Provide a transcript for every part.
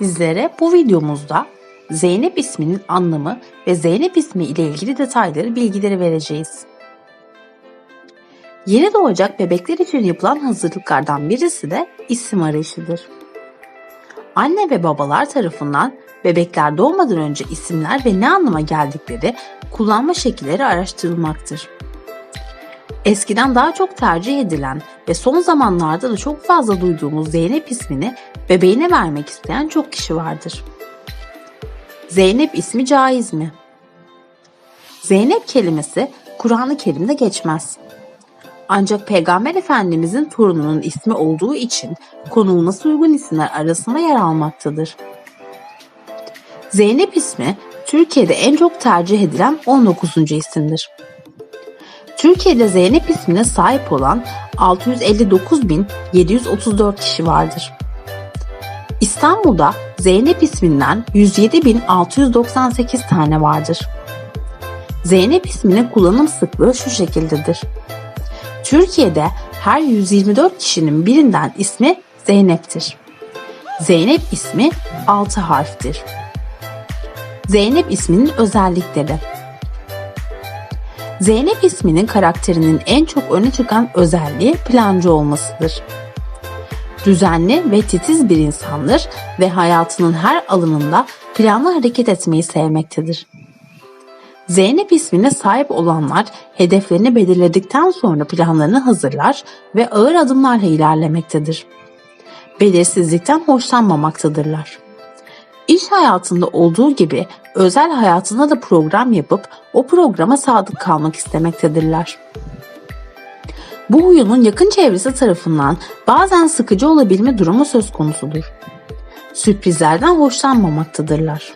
Sizlere bu videomuzda Zeynep isminin anlamı ve Zeynep ismi ile ilgili detayları bilgileri vereceğiz. Yeni doğacak bebekler için yapılan hazırlıklardan birisi de isim arayışıdır. Anne ve babalar tarafından bebekler doğmadan önce isimler ve ne anlama geldikleri kullanma şekilleri araştırılmaktır. Eskiden daha çok tercih edilen ve son zamanlarda da çok fazla duyduğumuz Zeynep ismini bebeğine vermek isteyen çok kişi vardır. Zeynep ismi caiz mi? Zeynep kelimesi Kur'an-ı Kerim'de geçmez. Ancak Peygamber Efendimizin torununun ismi olduğu için konulması uygun isimler arasında yer almaktadır. Zeynep ismi Türkiye'de en çok tercih edilen 19. isimdir. Türkiye'de Zeynep ismine sahip olan 659.734 kişi vardır. İstanbul'da Zeynep isminden 107.698 tane vardır. Zeynep isminin kullanım sıklığı şu şekildedir. Türkiye'de her 124 kişinin birinden ismi Zeynep'tir. Zeynep ismi 6 harftir. Zeynep isminin özellikleri Zeynep isminin karakterinin en çok öne çıkan özelliği plancı olmasıdır. Düzenli ve titiz bir insandır ve hayatının her alanında planlı hareket etmeyi sevmektedir. Zeynep ismine sahip olanlar hedeflerini belirledikten sonra planlarını hazırlar ve ağır adımlarla ilerlemektedir. Belirsizlikten hoşlanmamaktadırlar. İş hayatında olduğu gibi özel hayatında da program yapıp o programa sadık kalmak istemektedirler. Bu huyunun yakın çevresi tarafından bazen sıkıcı olabilme durumu söz konusudur. Sürprizlerden hoşlanmamaktadırlar.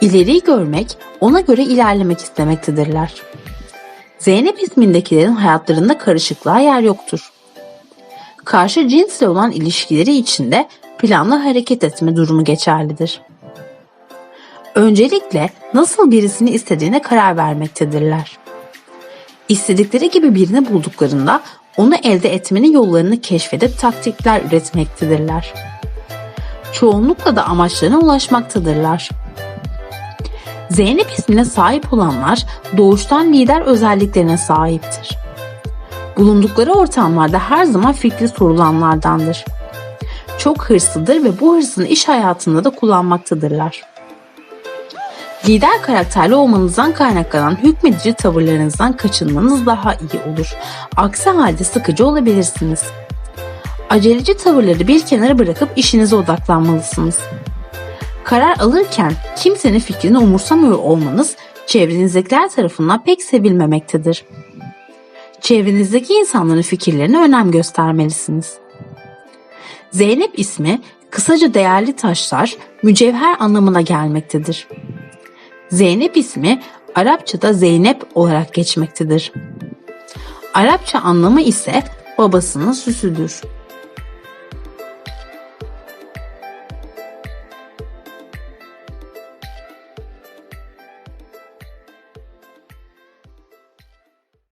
İleriyi görmek, ona göre ilerlemek istemektedirler. Zeynep ismindekilerin hayatlarında karışıklığa yer yoktur. Karşı cinsle olan ilişkileri içinde planlı hareket etme durumu geçerlidir. Öncelikle nasıl birisini istediğine karar vermektedirler. İstedikleri gibi birini bulduklarında onu elde etmenin yollarını keşfedip taktikler üretmektedirler. Çoğunlukla da amaçlarına ulaşmaktadırlar. Zeynep ismine sahip olanlar doğuştan lider özelliklerine sahiptir. Bulundukları ortamlarda her zaman fikri sorulanlardandır. Çok hırslıdır ve bu hırsını iş hayatında da kullanmaktadırlar. Lider karakterli olmanızdan kaynaklanan hükmedici tavırlarınızdan kaçınmanız daha iyi olur. Aksi halde sıkıcı olabilirsiniz. Aceleci tavırları bir kenara bırakıp işinize odaklanmalısınız. Karar alırken kimsenin fikrini umursamıyor olmanız çevrenizdekiler tarafından pek sevilmemektedir. Çevrenizdeki insanların fikirlerine önem göstermelisiniz. Zeynep ismi kısaca değerli taşlar, mücevher anlamına gelmektedir. Zeynep ismi Arapçada Zeynep olarak geçmektedir. Arapça anlamı ise babasının süsüdür.